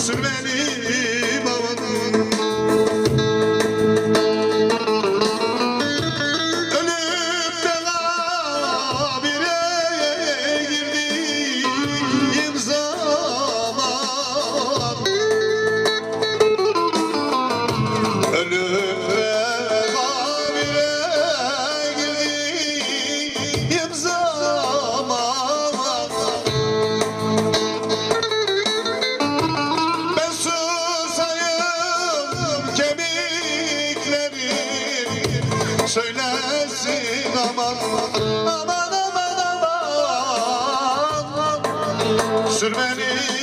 sür Götür beni.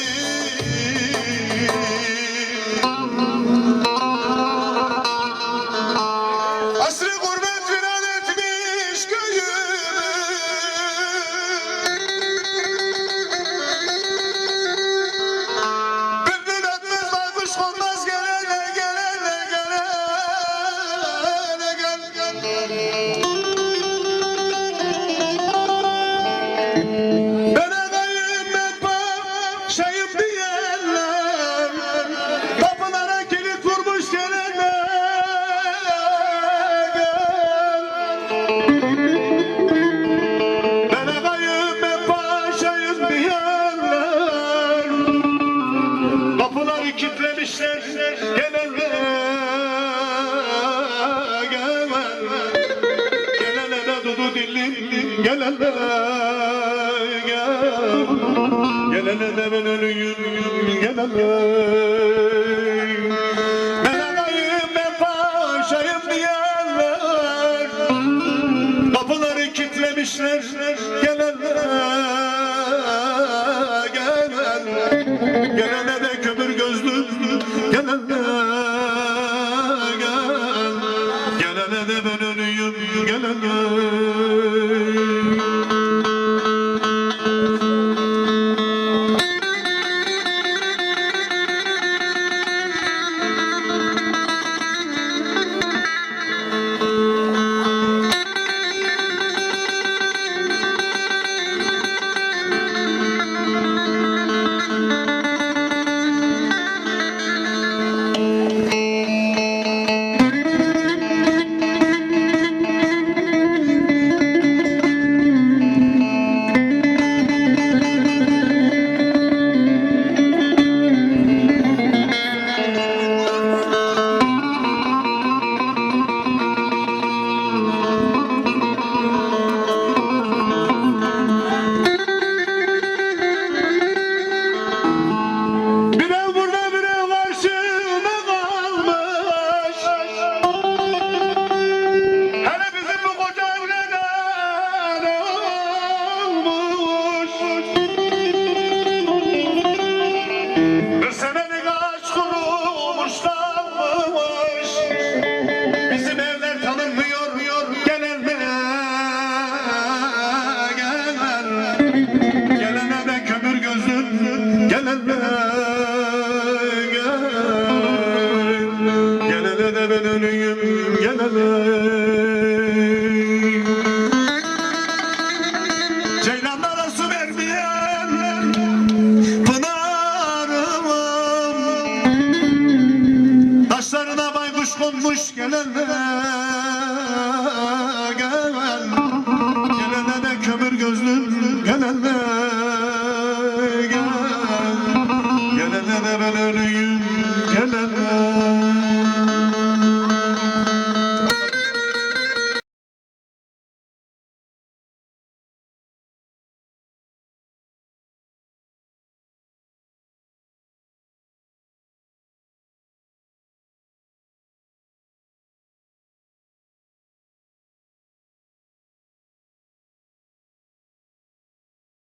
dilim gelene gel. Gelene de ben ölüyüm gelene Ben alayım ben paşayım diyenler. Kapıları kilitlemişler gelene gel Gelene de kömür gözlü gelene gel. Gelene de ben ölüyüm gelene hoş